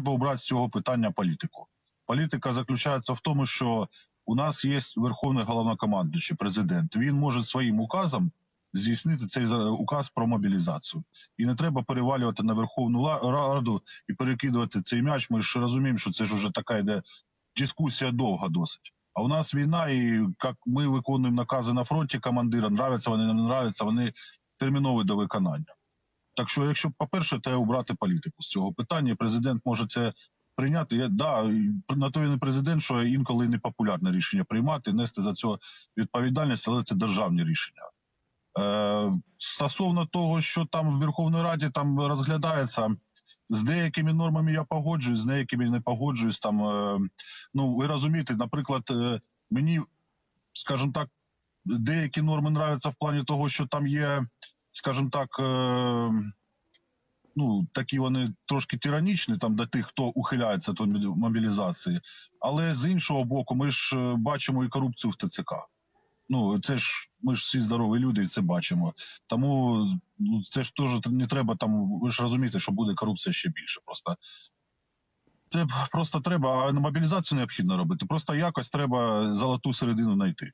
треба обрати з цього питання політику. Політика заключається в тому, що у нас є верховний головнокомандуючий, президент. Він може своїм указом здійснити цей указ про мобілізацію. І не треба перевалювати на Верховну Раду і перекидувати цей м'яч. Ми ж розуміємо, що це ж вже така йде дискусія довга досить. А у нас війна, і як ми виконуємо накази на фронті командира, нравиться вони, не нравиться, вони термінові до виконання. Так що, якщо, по-перше, треба обрати політику з цього питання, президент може це прийняти. Я, да, на то він президент, що інколи непопулярне рішення приймати, нести за це відповідальність, але це державні рішення. Е, стосовно того, що там в Верховній Раді там розглядається, з деякими нормами я погоджуюсь, з деякими не погоджуюсь. Там, е, ну, ви розумієте, наприклад, е, мені, скажімо так, деякі норми нравляться в плані того, що там є, скажімо так, е, ну, такі вони трошки тиранічні там до тих, хто ухиляється від мобілізації. Але з іншого боку, ми ж е, бачимо і корупцію в ТЦК. Ну, це ж ми ж всі здорові люди, і це бачимо. Тому ну, це ж теж не треба там. Ви ж розумієте, що буде корупція ще більше. Просто це просто треба, а мобілізацію необхідно робити. Просто якось треба золоту середину знайти.